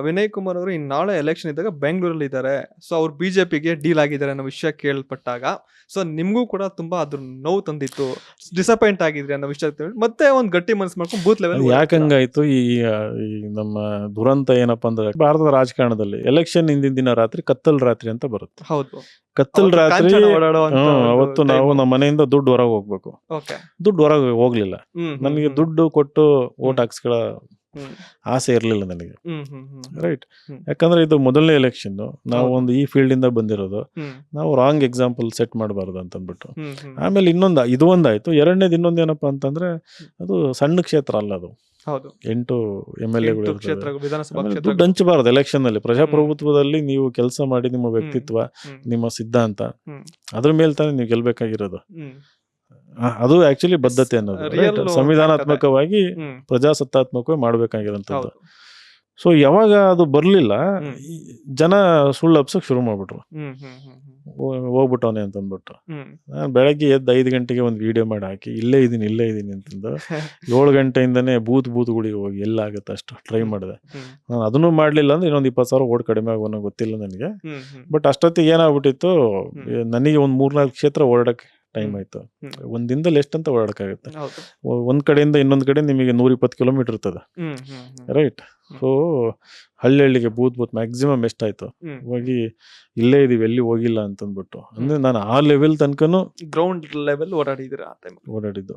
ವಿನಯ್ ಕುಮಾರ್ ಅವರು ಇನ್ನು ನಾಳೆ ಎಲೆಕ್ಷನ್ ಇದ್ದಾಗ ಬೆಂಗಳೂರಲ್ಲಿ ಇದ್ದಾರೆ. ಸೊ ಅವ್ರು ಬಿಜೆಪಿಗೆ ಡೀಲ್ ಆಗಿದ್ದಾರೆ ಅನ್ನೋ ವಿಷಯ ಕೇಳ್ಪಟ್ಟಾಗ. ಸೊ ನಿಮಗೂ ಕೂಡ ತುಂಬಾ ಅದ್ರ ನೋವು ತಂದಿತ್ತು. ಡಿಸಪಾಯಿಂಟ್ ಆಗಿದ್ರಿ ಅನ್ನೋ ವಿಷಯ ಮತ್ತೆ ಒಂದು ಗಟ್ಟಿ ಮನಸ್ಸು ಮಾಡ್ಕೊಂಡು ಬೂತ್ ಲೆವೆಲ್ ಯಾಕಂಗಾಯ್ತು ಈ ನಮ್ಮ ದುರಂತ ಏನಪ್ಪಾ ಅಂದ್ರೆ ಭಾರತದ ರಾಜಕಾರಣದಲ್ಲಿ ಎಲೆಕ್ಷನ್ ಹಿಂದಿನ ದಿನ ರಾತ್ರಿ ಕತ್ತಲ್ ರಾತ್ರಿ ಅಂತ ಬರುತ್ತೆ. ಹೌದು. ಕತ್ತಲ್ ರಾತ್ರಿ ಅವತ್ತು ನಾವು ನಮ್ಮ ಮನೆಯಿಂದ ದುಡ್ಡು ಹೊರಗೆ ಹೋಗ್ಬೇಕು. ದುಡ್ಡು ಹೊರಗೆ ಹೋಗ್ಲಿಲ್ಲ. ನನಗೆ ದುಡ್ಡು ಕೊಟ್ಟು ಓಟ್ ಹಾಕ್ಸ್ಕೊಳ್ಳೋ ಆಸೆ ಇರಲಿಲ್ಲ ನನಗೆ. ರೈಟ್ ಯಾಕಂದ್ರೆ ಇದು ಮೊದಲನೇ ಎಲೆಕ್ಷನ್ ನಾವು ಒಂದು ಈ ಫೀಲ್ಡ್ ಇಂದ ಬಂದಿರೋದು ನಾವು ರಾಂಗ್ ಎಕ್ಸಾಂಪಲ್ ಸೆಟ್ ಮಾಡಬಾರ್ದು ಅಂತ ಅಂದ್ಬಿಟ್ಟು ಆಮೇಲೆ ಇನ್ನೊಂದು ಇದು ಒಂದಾಯ್ತು. ಎರಡನೇದು ಇನ್ನೊಂದು ಏನಪ್ಪಾ ಅಂತಂದ್ರೆ ಅದು ಸಣ್ಣ ಕ್ಷೇತ್ರ ಅಲ್ಲ ಅದು. ಹೌದು. ಎಂಟು ಎಂ ಎಲ್ ವಿಧಾನಸಭಾ ದುಡ್ಡು ಹಂಚಬಾರದು ಎಲೆಕ್ಷನ್ ಅಲ್ಲಿ. ಪ್ರಜಾಪ್ರಭುತ್ವದಲ್ಲಿ ನೀವು ಕೆಲಸ ಮಾಡಿ ನಿಮ್ಮ ವ್ಯಕ್ತಿತ್ವ ನಿಮ್ಮ ಸಿದ್ಧಾಂತ. ಅದ್ರ ಮೇಲೆ ತಾನೇ ನೀವು ಗೆಲ್ಬೇಕಾಗಿರೋದು. ಅದು ಆಕ್ಚುಲಿ ಬದ್ಧತೆ ಅನ್ನೋದು. ಸಂವಿಧಾನಾತ್ಮಕವಾಗಿ ಪ್ರಜಾಸತ್ತಾತ್ಮಕವಾಗಿ ಮಾಡ್ಬೇಕಾಗಿರೋಂಥದ್ದು. ಸೊ ಯಾವಾಗ ಅದು ಬರಲಿಲ್ಲ ಜನ ಸುಳ್ಳು ಹಬ್ಸಕ್ ಶುರು ಮಾಡ್ಬಿಟ್ರು. ಹೋಗ್ಬಿಟ್ಟವನೆ ಅಂತ ಅಂದ್ಬಿಟ್ಟು ಹ್ಮ್. ನಾನು ಬೆಳಗ್ಗೆ ಎದ್ದು ಐದು ಗಂಟೆಗೆ ಒಂದು ವಿಡಿಯೋ ಮಾಡಿ ಹಾಕಿ ಇಲ್ಲೇ ಇದೀನಿ ಇಲ್ಲೇ ಇದೀನಿ ಅಂತಂದು. ಏಳು ಗಂಟೆಯಿಂದನೇ ಬೂತ್ ಬೂತ್ಗಳಿಗೆ ಹೋಗಿ ಎಲ್ಲಾಗುತ್ತೆ ಅಷ್ಟು ಟ್ರೈ ಮಾಡಿದೆ. ನಾನು ಅದನ್ನು ಮಾಡಲಿಲ್ಲ ಅಂದ್ರೆ ಇನ್ನೊಂದು ಇಪ್ಪತ್ತು ಸಾವಿರ ಓಡ್ ಕಡಿಮೆ ಆಗೋನೋ ಗೊತ್ತಿಲ್ಲ ನನಗೆ. ಬಟ್ ಅಷ್ಟೊತ್ತಿಗೆ ಏನಾಗ್ಬಿಟ್ಟಿತ್ತು ನನಗೆ ಒಂದು ಮೂರ್ನಾಲ್ಕು ಕ್ಷೇತ್ರ ಓಡಾಡಕ್ಕೆ ಟೈಮ್ ಆಯ್ತು. ಒಂದ್ ದಿನದಲ್ಲಿ ಎಷ್ಟಂತ ಓಡಾಡಕ್ಕಾಗುತ್ತೆ? ಒ- ಒಂದ್ ಕಡೆಯಿಂದ ಇನ್ನೊಂದ್ ಕಡೆ ನಿಮಗೆ ನೂರ ಇಪ್ಪತ್ತು ಕಿಲೋಮೀಟರ್ ಇರ್ತದೆ ರೈಟ್ ಸೊ ಹಳ್ಳಿ ಹಳ್ಳಿಗೆ ಬೂತ್ ಬೂತ್ ಮ್ಯಾಕ್ಸಿಮಮ್ ಎಷ್ಟಾಯ್ತು? ಹೋಗಿ ಇಲ್ಲೇ ಇದೀವಿ ಎಲ್ಲಿ ಹೋಗಿಲ್ಲ ಅಂತಂದ್ಬಿಟ್ಟು. ಅಂದ್ರೆ ನಾನು ಆ ಲೆವೆಲ್ ತನಕನು ಗ್ರೌಂಡ್ ಲೆವೆಲ್ ಓಡಾಡಿದ್ರೆ ಓಡಾಡಿದ್ದು.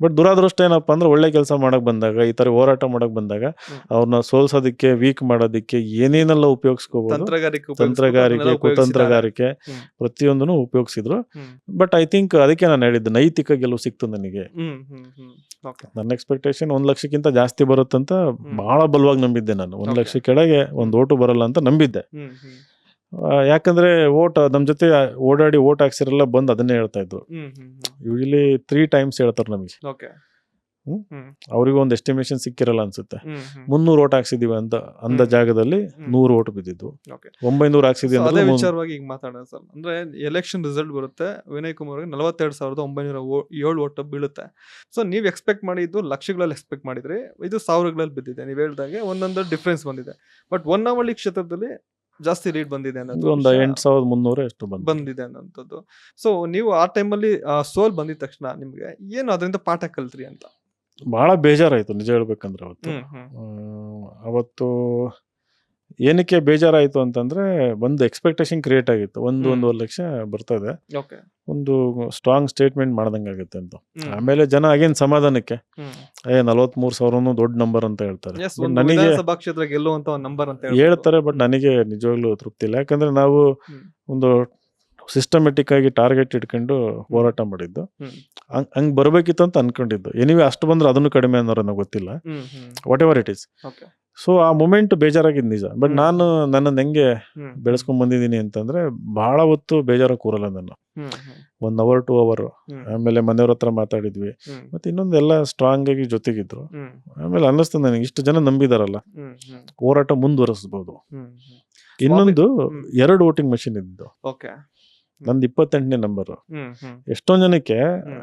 ಬಟ್ ದುರಾದೃಷ್ಟ ಏನಪ್ಪ ಅಂದ್ರೆ ಒಳ್ಳೆ ಕೆಲಸ ಮಾಡಕ್ ಬಂದಾಗ ಈ ತರ ಹೋರಾಟ ಮಾಡಕ್ ಬಂದಾಗ. ಅವ್ರನ್ನ ಸೋಲ್ಸೋದಕ್ಕೆ ವೀಕ್ ಮಾಡೋದಕ್ಕೆ ಏನೇನೆಲ್ಲ ಉಪಯೋಗಿಸ್ಕೋಬಹುದು ತಂತ್ರಗಾರಿಕೆ. ಕುತಂತ್ರಗಾರಿಕೆ ಪ್ರತಿಯೊಂದನ್ನು ಉಪಯೋಗಿಸಿದ್ರು. ಬಟ್ ಐ ಥಿಂಕ್ ಅದಕ್ಕೆ ನಾನು ಹೇಳಿದ್ದು ನೈತಿಕ ಗೆಲುವು ಸಿಕ್ತು ನನಗೆ. ನನ್ನ ಎಕ್ಸ್ಪೆಕ್ಟೇಷನ್ ಒಂದ್ ಲಕ್ಷಕ್ಕಿಂತ ಜಾಸ್ತಿ ಬರುತ್ತಂತ ಬಹಳ ಬಲವಾಗಿ ನಂಬಿದ್ದೆ ನಾನು. ಒಂದ್. ಲಕ್ಷ ಕೆಳಗೆ ಒಂದ್ ಓಟು ಬರಲ್ಲ ಅಂತ ನಂಬಿದ್ದೆ. ಯಾಕಂದ್ರೆ ಓಟ್ ನಮ್ ಜೊತೆ ಓಡಾಡಿ ಓಟ್ ಹಾಕ್ಸಿರಲ್ಲ ಬಂದ್ ಅದನ್ನೇ ಹೇಳ್ತಾ ಇದ್ರು ಯೂಶಲಿ ತ್ರೀ ಟೈಮ್ಸ್ ಹೇಳ್ತಾರೆ ನಮಗೆ. ಅವ್ರಿಗೂ ಒಂದು ಎಸ್ಟಿಮೇಶನ್ ಸಿಕ್ಕಿರಲ್ಲ ಅನ್ಸುತ್ತೆ. ಮುನ್ನೂರು ಓಟ್ ಹಾಕ್ಸಿದೀವಿ ಅಂತ ಅಂದ. ಜಾಗದಲ್ಲಿ. ನೂರು ಓಟ್ ಬಿದ್ದಿದ್ದು. ಒಂಬೈನೂರ ಹಾಕ್ಸಿದ್ವಿ ಅದೇ ಅಂದ್ರೆ ವಿಚಾರವಾಗಿ ಈಗ ಮಾತಾಡೋಣ ಸರ್. ಅಂದ್ರೆ ಎಲೆಕ್ಷನ್ ರಿಸಲ್ಟ್ ಬರುತ್ತೆ. ವಿನಯ್ ಕುಮಾರ್ ನಲವತ್ತೆರಡ್ ಸಾವಿರದ ಒಂಬೈನೂರ ಏಳು ಓಟ್ ಬೀಳುತ್ತೆ. ಸೊ ನೀವು ಎಕ್ಸ್ಪೆಕ್ಟ್ ಮಾಡಿದ್ದು ಲಕ್ಷಗಳಲ್ಲಿ ಎಕ್ಸ್ಪೆಕ್ಟ್ ಮಾಡಿದ್ರಿ. ಇದು ಸಾವಿರಗಳಲ್ಲಿ ಬಿದ್ದಿದೆ. ನೀವ್ ಹೇಳ್ದಾಗೆ ಒಂದೊಂದು ಡಿಫ್ರೆನ್ಸ್ ಬಂದಿದೆ. ಬಟ್ ಹೊನ್ನಾವಳಿ ಕ್ಷೇತ್ರದಲ್ಲಿ ಜಾಸ್ತಿ ಲೀಡ್ ಬಂದಿದೆ ಅನ್ನೋದು ಒಂದು ಎಂಟು ಸಾವಿರದ ಮುನ್ನೂರು ಎಷ್ಟು ಬಂದು ಬಂದಿದೆ ಅನ್ನೋಂಥದ್ದು. ಸೊ ನೀವು ಆ ಟೈಮಲ್ಲಿ ಸೋಲ್ ಬಂದಿದ ತಕ್ಷಣ ನಿಮ್ಗೆ ಏನು ಅದರಿಂದ ಪಾಠ ಕಲ್ತ್ರಿ ಅಂತ? ಬಹಳ ಬೇಜಾರಾಯ್ತು ನಿಜ ಹೇಳ್ಬೇಕಂದ್ರೆ ಅವತ್ತು. ಅವತ್ತು ಏನಕ್ಕೆ ಬೇಜಾರಾಯ್ತು ಅಂತಂದ್ರೆ ಒಂದು ಎಕ್ಸ್ಪೆಕ್ಟೇಷನ್ ಕ್ರಿಯೇಟ್ ಆಗಿತ್ತು. ಒಂದು. ಒಂದೂವರೆ ಲಕ್ಷ ಬರ್ತದೆ. ಒಂದು ಸ್ಟ್ರಾಂಗ್ ಸ್ಟೇಟ್ಮೆಂಟ್ ಮಾಡ್ದಂಗಾಗುತ್ತೆ ಅಂತ. ಆಮೇಲೆ ಜನ ಅಗೇನ್ ಸಮಾಧಾನಕ್ಕೆ ಏ ನಲವತ್ಮೂರು ಸಾವಿರನು ದೊಡ್ಡ ನಂಬರ್ ಅಂತ ಹೇಳ್ತಾರೆ. ನನಗೆ ನಂಬರ್ ಅಂತ ಹೇಳ್ತಾರೆ ಬಟ್ ನನಗೆ ನಿಜವಾಗ್ಲೂ ತೃಪ್ತಿ ಇಲ್ಲ. ಯಾಕಂದ್ರೆ ನಾವು ಒಂದು ಸಿಸ್ಟಮೆಟಿಕ್ ಆಗಿ ಟಾರ್ಗೆಟ್ ಇಟ್ಕೊಂಡು ಹೋರಾಟ ಮಾಡಿದ್ದು. ಹಂಗ್ ಹಂಗ್ ಬರ್ಬೇಕಿತ್ತು ಅಂತ ಅನ್ಕೊಂಡಿದ್ದು. ಎನಿವೆ ಅಷ್ಟು ಬಂದ್ರೆ ಅದನ್ನು ಕಡಿಮೆ ಅನ್ನೋರು ಗೊತ್ತಿಲ್ಲ. Whatever it is okay so ಆ ಮೂಮೆಂಟ್ ಬೇಜಾರಾಗಿದ್ದು ನಿಜ. ಬಟ್ ನಾನು ನನ್ನನ್ನು ಹೆಂಗೆ ಬೆಳೆಸ್ಕೊಂಡ್ ಬಂದಿದ್ದೀನಿ ಅಂತಂದ್ರೆ ಬಹಳ ಹೊತ್ತು ಬೇಜಾರ ಕೂರಲ್ಲ ನಾನು ಒನ್ ಅವರ್ ಟೂ ಅವರ್ ಆಮೇಲೆ ಮನೆಯವ್ರ ಹತ್ರ ಮಾತಾಡಿದ್ವಿ. ಮತ್ತೆ ಇನ್ನೊಂದೆಲ್ಲ ಸ್ಟ್ರಾಂಗ್ ಆಗಿ ಜೊತೆಗಿದ್ರು. ಆಮೇಲೆ ಅನ್ನಿಸ್ತು ನನಗೆ ಇಷ್ಟು ಜನ ನಂಬಿದಾರಲ್ಲ. ಹೋರಾಟ ಮುಂದುವರಿಸಬಹುದು ಇನ್ನೊಂದು ಎರಡು ವೋಟಿಂಗ್ ಮಷಿನ್ ಇದ್ದು. ಓಕೆ ನಂದು ಇಪ್ಪತ್ತೆಂಟನೇ ನಂಬರ್. ಎಷ್ಟೊಂದ್ ಜನಕ್ಕೆ.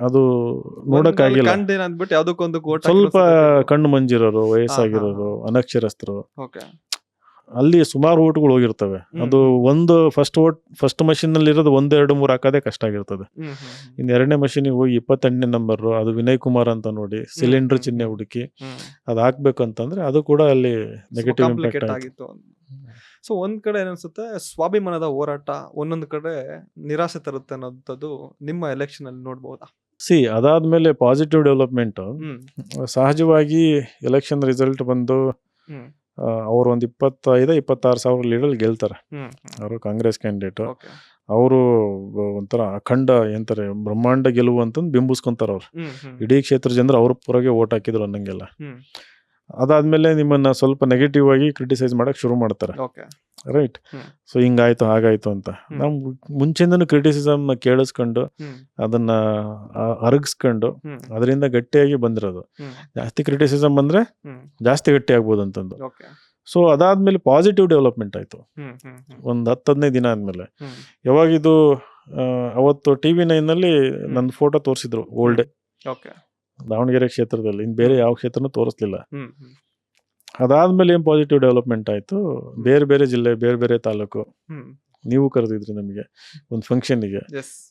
ಅದು ನೋಡಕ್ಕಾಗಿಲ್ಲ. ಸ್ವಲ್ಪ ಕಣ್ಣು ಮಂಜಿರೋರು ವಯಸ್ಸಾಗಿರೋರು ಅನಕ್ಷರಸ್ಥರು. ಓಕೆ. ಅಲ್ಲಿ ಸುಮಾರು ಓಟ್ಗಳು ಹೋಗಿರ್ತವೆ. ಅದು ಒಂದು ಫಸ್ಟ್ ಓಟ್ ಫಸ್ಟ್ ಮಷೀನ್ನಲ್ಲಿ ಇರೋದು ಒಂದ್ ಎರಡು ಮೂರು ಹಾಕೋದೇ ಕಷ್ಟ ಆಗಿರ್ತದೆ. ಇನ್ನು ಎರಡನೇ ಮಷೀನಿಗೆ ಹೋಗಿ ಇಪ್ಪತ್ತೆಂಟನೇ ನಂಬರ್ ಅದು ವಿನಯ್ ಕುಮಾರ್ ಅಂತ ನೋಡಿ ಸಿಲಿಂಡರ್ ಚಿಹ್ನೆ ಹುಡುಕಿ ಅದು ಅದ್ ಹಾಕ್ಬೇಕು ಅಂತಂದ್ರೆ ಅದು ಕೂಡ ಅಲ್ಲಿ ನೆಗೆಟಿವ್ ಇಂಪ್ಯಾಕ್ಟ್ ಆಗಿತ್ತು. ಸೊ ಒಂದ್ ಕಡೆ ಏನನ್ಸುತ್ತೆ ಸ್ವಾಭಿಮಾನದ ಹೋರಾಟ ಒಂದೊಂದು ಕಡೆ ನಿರಾಸೆ ತರುತ್ತೆ ಅನ್ನೋಂಥದ್ದು ನಿಮ್ಮ ಎಲೆಕ್ಷನ್ ಅಲ್ಲಿ ನೋಡ್ಬೋದಾ? ಸಿ ಅದಾದ್ಮೇಲೆ ಪಾಸಿಟಿವ್ ಡೆವಲಪ್ಮೆಂಟ್ ಸಹಜವಾಗಿ ಎಲೆಕ್ಷನ್ ರಿಸಲ್ಟ್ ಬಂದು ಅವರು ಒಂದು ಇಪ್ಪತ್ತೈದು ಇಪ್ಪತ್ತಾರು ಸಾವಿರ ಲೀಡರ್ ಗೆಲ್ತಾರೆ. ಅವರು ಕಾಂಗ್ರೆಸ್ ಕ್ಯಾಂಡಿಡೇಟ್ ಅವರು ಒಂಥರ ಅಖಂಡ ಎಂತಾರೆ ಬ್ರಹ್ಮಾಂಡ ಗೆಲುವು ಅಂತಂದು ಬಿಂಬಿಸ್ಕೊಂತಾರ ಅವ್ರು. ಇಡೀ ಕ್ಷೇತ್ರ ಜನರು ಅವ್ರ ಪುರಗೆ ಓಟ್ ಹಾಕಿದ್ರು ಅನ್ನಂಗೆಲ್ಲ. ಅದಾದ್ಮೇಲೆ ನಿಮ್ಮನ್ನ ಸ್ವಲ್ಪ ನೆಗೆಟಿವ್ ಆಗಿ ಕ್ರಿಟಿಸೈಸ್ ಮಾಡಕ್ ಶುರು ಮಾಡ್ತಾರೆ. Okay right hmm. ಸೊ ಹಿಂಗಾಯ್ತು ಹಾಗಾಯ್ತು ಅಂತ. ನಮ್ ನಾವು ಮುಂಚೆಯಿಂದನೂ ಕ್ರಿಟಿಸಿಸಮ್ ಕೇಳಿಸ್ಕೊಂಡು ಹ್ಮ್. ಅದನ್ನ ಆ- ಅರಗಿಸ್ಕೊಂಡು ಹ್ಮ್. ಅದರಿಂದ ಗಟ್ಟಿಯಾಗಿ ಬಂದಿರೋದು. ಹ್ಮ್. ಜಾಸ್ತಿ ಕ್ರಿಟಿಸಿಸಮ್ ಬಂದ್ರೆ ಹ್ಮ್. ಜಾಸ್ತಿ ಗಟ್ಟಿ ಆಗ್ಬೋದು ಅಂತಂದು. ಓಕೆ ಸೊ ಅದಾದ್ಮೇಲೆ ಪಾಸಿಟಿವ್ ಡೆವಲಪ್ಮೆಂಟ್ ಆಯ್ತು. ಹ್ಮ್ ಹ್ಮ್ ಹ್ಮ್. ಒಂದ್ ಹತ್ತು ಹದಿನೈದು ದಿನ ಆದ್ಮೇಲೆ. ಹ್ಮ್. ಯಾವಾಗಿದು ಆ, ಅವತ್ತು ಟಿವಿ ನೈನ್ನಲ್ಲಿ ನನ್ನ ಫೋಟೋ ತೋರಿಸಿದ್ರು ಓಲ್ಡ್ ಓಕೆ ದಾವಣಗೆರೆ ಕ್ಷೇತ್ರದಲ್ಲಿ ಇನ್ನು ಬೇರೆ ಯಾವ ಕ್ಷೇತ್ರನೂ ತೋರಿಸ್ಲಿಲ್ಲ. ಅದಾದ್ಮೇಲೆ ಏನು ಪಾಸಿಟಿವ್ ಡೆವಲಪ್ಮೆಂಟ್ ಆಯ್ತು? ಬೇರೆ ಬೇರೆ ಜಿಲ್ಲೆ ಬೇರೆ ಬೇರೆ ತಾಲೂಕು. ನೀವು ಕರೆದಿದ್ರಿ ನಮಗೆ ಒಂದು ಫಂಕ್ಷನ್ಗೆ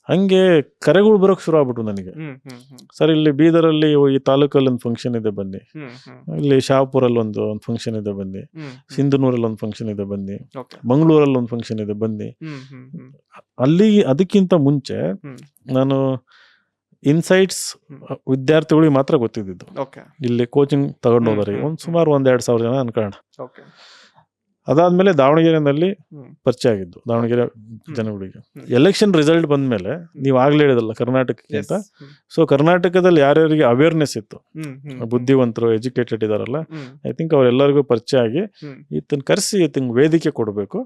ಹಂಗೆ ಕರೆಗಳು ಬರೋಕ್ ಶುರು ಆಗ್ಬಿಟ್ಟು ನನಗೆ. ಸರ್ ಇಲ್ಲಿ ಬೀದರಲ್ಲಿ ಈ ತಾಲೂಕಲ್ಲಿ ಒಂದು ಫಂಕ್ಷನ್ ಇದೆ ಬನ್ನಿ. ಇಲ್ಲಿ ಶಾಪುರಲ್ಲಿ ಒಂದು ಒಂದು ಫಂಕ್ಷನ್ ಇದೆ ಬನ್ನಿ. ಸಿಂಧನೂರಲ್ಲಿ ಒಂದು ಫಂಕ್ಷನ್ ಇದೆ ಬನ್ನಿ. ಮಂಗಳೂರಲ್ಲಿ ಒಂದು ಫಂಕ್ಷನ್ ಇದೆ ಬನ್ನಿ. ಅಲ್ಲಿ ಅದಕ್ಕಿಂತ ಮುಂಚೆ ನಾನು ಇನ್ಸೈಟ್ಸ್ ವಿದ್ಯಾರ್ಥಿಗಳಿಗೆ ಮಾತ್ರ ಗೊತ್ತಿದ್ದು ಇಲ್ಲಿ ಕೋಚಿಂಗ್ ತಗೊಂಡು ಹ್ಮ್, ಹೋದ್ರಿ ಹ್ಮ್, ಒಂದ್ ಸುಮಾರು ಒಂದ್ ಎರಡ್ ಸಾವಿರ ಜನ ಅನ್ಕೋಣ ಅದಾದ್ಮೇಲೆ ದಾವಣಗೆರೆನಲ್ಲಿ ಪರಿಚಯ ಆಗಿದ್ದು ದಾವಣಗೆರೆ ಜನಗಳಿಗೆ. ಎಲೆಕ್ಷನ್ ರಿಸಲ್ಟ್ ಬಂದ್ಮೇಲೆ ನೀವು ಆಗ್ಲೇ ಹೇಳಿದಲ್ಲ ಕರ್ನಾಟಕಕ್ಕೆ ಅಂತ. ಸೊ ಕರ್ನಾಟಕದಲ್ಲಿ ಯಾರ್ಯಾರಿಗೆ ಅವೇರ್ನೆಸ್ ಇತ್ತು? ಬುದ್ಧಿವಂತರು ಎಜುಕೇಟೆಡ್ ಇದಾರಲ್ಲ ಐ ಥಿಂಕ್ ಅವರೆಲ್ಲರಿಗೂ ಪರಿಚಯ ಆಗಿ ಈತನ ಕರೆಸಿ ಈತನ ವೇದಿಕೆ ಕೊಡಬೇಕು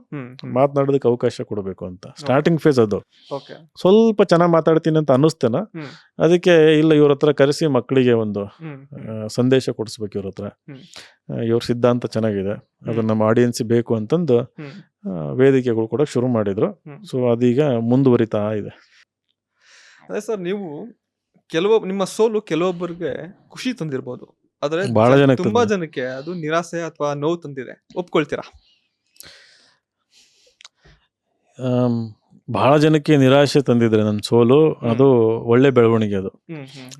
ಮಾತನಾಡೋದಕ್ಕೆ ಅವಕಾಶ ಕೊಡಬೇಕು ಅಂತ. ಸ್ಟಾರ್ಟಿಂಗ್ ಫೇಸ್ ಅದು. ಸ್ವಲ್ಪ ಚೆನ್ನಾಗಿ ಮಾತಾಡ್ತೀನಿ ಅಂತ ಅನ್ನಿಸ್ತೇನ? ಅದಕ್ಕೆ ಇಲ್ಲ ಇವ್ರ ಹತ್ರ ಕರೆಸಿ ಮಕ್ಕಳಿಗೆ ಒಂದು ಸಂದೇಶ ಕೊಡಿಸ್ಬೇಕು ಇವ್ರ ಹತ್ರ. ಇವ್ರ ಸಿದ್ಧಾಂತ ಚೆನ್ನಾಗಿದೆ. ಅದು ನಮ್ಮ ಆಡಿಯನ್ಸ್ ಬೇಕು ಅಂತಂದು ವೇದಿಕೆಗಳು ಕೂಡ ಶುರು ಮಾಡಿದ್ರು. ಸೊ ಅದೀಗ ಮುಂದುವರಿತಾ ಇದೆ. ಅದೇ ಸರ್ ನೀವು ಕೆಲವೊಬ್ ನಿಮ್ಮ ಸೋಲು ಕೆಲವೊಬ್ಬರಿಗೆ ಖುಷಿ ತಂದಿರ್ಬೋದು. ಆದರೆ ಬಹಳ ಜನ- ತುಂಬಾ ಜನಕ್ಕೆ ಅದು ನಿರಾಸೆ ಅಥವಾ ನೋವು ತಂದಿದೆ. ಒಪ್ಕೊಳ್ತೀರಾ? ಬಹಳ ಜನಕ್ಕೆ ನಿರಾಶೆ ತಂದಿದ್ರೆ ನನ್ನ ಸೋಲು ಅದು ಒಳ್ಳೆ ಬೆಳವಣಿಗೆ ಅದು.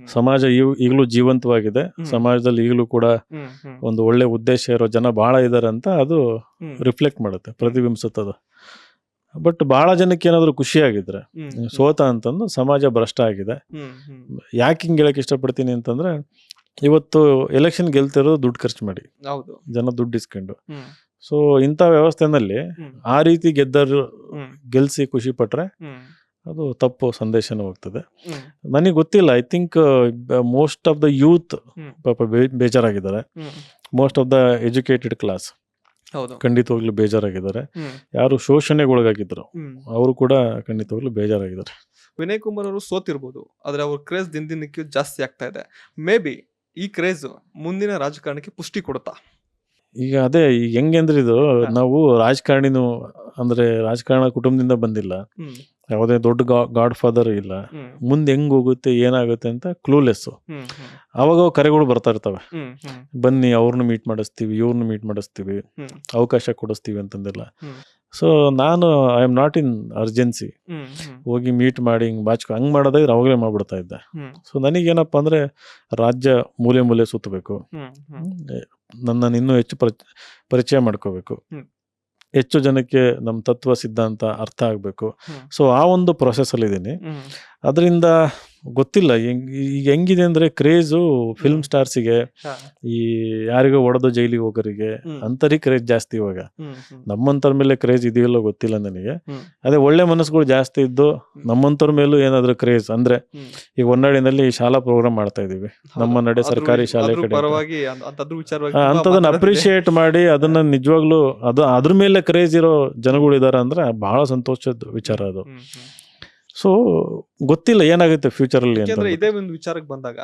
ಸಮಾಜ ಈಗ್- ಈಗಲೂ ಜೀವಂತವಾಗಿದೆ. ಸಮಾಜದಲ್ಲಿ ಈಗಲೂ ಕೂಡ ಒಂದು ಒಳ್ಳೆ ಉದ್ದೇಶ ಇರೋ ಜನ ಬಹಳ ಇದಾರೆ ಅಂತ ಅದು ರಿಫ್ಲೆಕ್ಟ್ ಮಾಡುತ್ತೆ ಅದು ಬಟ್ ಬಹಳ ಜನಕ್ಕೆ ಏನಾದರೂ ಖುಷಿಯಾಗಿದ್ರೆ ಹ್ಮ್ ಹ್ಮ್. ಸೋತ ಅಂತಂದು ಸಮಾಜ ಭ್ರಷ್ಟ ಆಗಿದೆ. ಯಾಕೆ ಹಿಂಗೆ ಹೇಳಕ್ ಇಷ್ಟಪಡ್ತೀನಿ ಅಂತಂದ್ರೆ ಇವತ್ತು ಎಲೆಕ್ಷನ್ ಗೆಲ್ತಿರೋದು ದುಡ್ಡು ಖರ್ಚು ಮಾಡಿ. ಜನ ದುಡ್ಡು ಇಸ್ಕೊಂಡು. ಸೊ ಇಂಥ ವ್ಯವಸ್ಥೆನಲ್ಲಿ ಆ ರೀತಿ ಗೆದ್ದರು ಗೆಲ್ಸಿ ಖುಷಿ ಪಟ್ರೆ ಅದು ತಪ್ಪು ಸಂದೇಶನೂ ಹೋಗ್ತದೆ. ನನಗೆ ಗೊತ್ತಿಲ್ಲ I think most of the youth ಪಾಪ ಬೇಜಾರಾಗಿದ್ದಾರೆ. Most of the educated class ಖಂಡಿತವಾಗ್ಲೂ ಬೇಜಾರಾಗಿದ್ದಾರೆ. ಯಾರು ಶೋಷಣೆಗೊಳಗಾಗಿದ್ರು ಅವರು ಕೂಡ ಖಂಡಿತವಾಗ್ಲೂ ಬೇಜಾರಾಗಿದ್ದಾರೆ. ವಿನಯ್ ಕುಮಾರ್ ಅವರು ಸೋತಿರ್ಬೋದು ಆದರೆ ಅವ್ರ ಕ್ರೇಜ್ ದಿನ ದಿನಕ್ಕೆ ಜಾಸ್ತಿ ಆಗ್ತಾ ಇದೆ. ಮೇ ಬಿ ಈ ಕ್ರೇಜ್ ಮುಂದಿನ ರಾಜಕಾರಣಕ್ಕೆ ಪುಷ್ಟಿ ಕೊಡುತ್ತಾ? ಈಗ ಅದೇ ಈಗ ಹೆಂಗೆ ಅಂದ್ರೆ ಇದು ನಾವು ರಾಜಕಾರಣಿನು ಅಂದ್ರೆ ರಾಜಕಾರಣ ಕುಟುಂಬದಿಂದ ಬಂದಿಲ್ಲ. ಯಾವುದೇ ದೊಡ್ಡ ಗಾಡ್ ಫಾದರ್ ಇಲ್ಲ. ಮುಂದೆ ಹೆಂಗ್ ಹೋಗುತ್ತೆ ಏನಾಗುತ್ತೆ ಅಂತ ಕ್ಲೂಲೆಸ್ ಅವಾಗ ಕರೆಗಳು ಬರ್ತಾ ಇರ್ತವೆ. ಬನ್ನಿ ಅವ್ರನ್ನ ಮೀಟ್ ಮಾಡಿಸ್ತೀವಿ ಇವ್ರನ್ನ ಮೀಟ್ ಮಾಡಿಸ್ತೀವಿ. ಅವಕಾಶ ಕೊಡಿಸ್ತೀವಿ ಅಂತಂದೆಲ್ಲ. ಸೊ ನಾನು I am not in urgency ಹೋಗಿ ಮೀಟ್ ಮಾಡಿ ಹಿಂಗೆ ಬಾಚ್ಕೊ ಹಂಗೆ ಮಾಡೋದಾದ್ರೆ ಅವಾಗಲೇ ಮಾಡ್ಬಿಡ್ತಾ ಇದ್ದೆ. ಸೊ ನನಗೇನಪ್ಪ ಅಂದ್ರೆ ರಾಜ್ಯ ಮೂಲೆ ಮೂಲೆ ಸುತ್ತಬೇಕು. ನನ್ನನ್ನು ಇನ್ನೂ ಹೆಚ್ಚು ಪರಿಚ ಪರಿಚಯ ಮಾಡ್ಕೋಬೇಕು. ಹೆಚ್ಚು ಜನಕ್ಕೆ ನಮ್ಮ ತತ್ವ ಸಿದ್ಧಾಂತ ಅರ್ಥ ಆಗಬೇಕು. ಸೊ ಆ ಒಂದು ಪ್ರೊಸೆಸ್ ಅಲ್ಲಿ ಇದ್ದೀನಿ ಅದರಿಂದ ಗೊತ್ತಿಲ್ಲ. ಈಗ ಹೆಂಗಿದೆ ಅಂದ್ರೆ ಕ್ರೇಜು ಫಿಲ್ಮ್ ಸ್ಟಾರ್ಸಿಗೆ. ಈ ಯಾರಿಗೋ ಹೊಡೆದು ಜೈಲಿಗೆ ಹೋಗೋರಿಗೆ. ಅಂತರಿ ಕ್ರೇಜ್ ಜಾಸ್ತಿ ಇವಾಗ. ನಮ್ಮಂತರ ಮೇಲೆ ಕ್ರೇಜ್ ಇದೆಯಲ್ಲೋ ಗೊತ್ತಿಲ್ಲ ನನಗೆ. ಅದೇ ಒಳ್ಳೆ ಮನಸ್ಸುಗಳು ಜಾಸ್ತಿ ಇದ್ದು ನಮ್ಮಂತರ ಮೇಲೂ ಏನಾದ್ರು ಕ್ರೇಜ್ ಅಂದ್ರೆ. ಈಗ ಒನ್ನಾಡಿನಲ್ಲಿ ಶಾಲಾ ಪ್ರೋಗ್ರಾಮ್ ಮಾಡ್ತಾ ಇದೀವಿ. ನಮ್ಮ ನಡೆ ಸರ್ಕಾರಿ ಶಾಲೆ ಕಡೆ ಅಂತದನ್ನ. ಅಪ್ರಿಶಿಯೇಟ್ ಮಾಡಿ ಅದನ್ನ ನಿಜವಾಗ್ಲೂ ಅದು ಅದ್ರ ಮೇಲೆ ಕ್ರೇಜ್ ಇರೋ ಜನಗಳು ಇದಾರೆ ಅಂದ್ರೆ ಬಹಳ ಸಂತೋಷದ ವಿಚಾರ ಅದು. ಸೊ ಗೊತ್ತಿಲ್ಲ ಏನಾಗುತ್ತೆ ಫ್ಯೂಚರ್ ಅಲ್ಲಿ ಯಾಕೆಂದ್ರೆ ಇದೇ ಒಂದು ವಿಚಾರಕ್ಕೆ ಬಂದಾಗ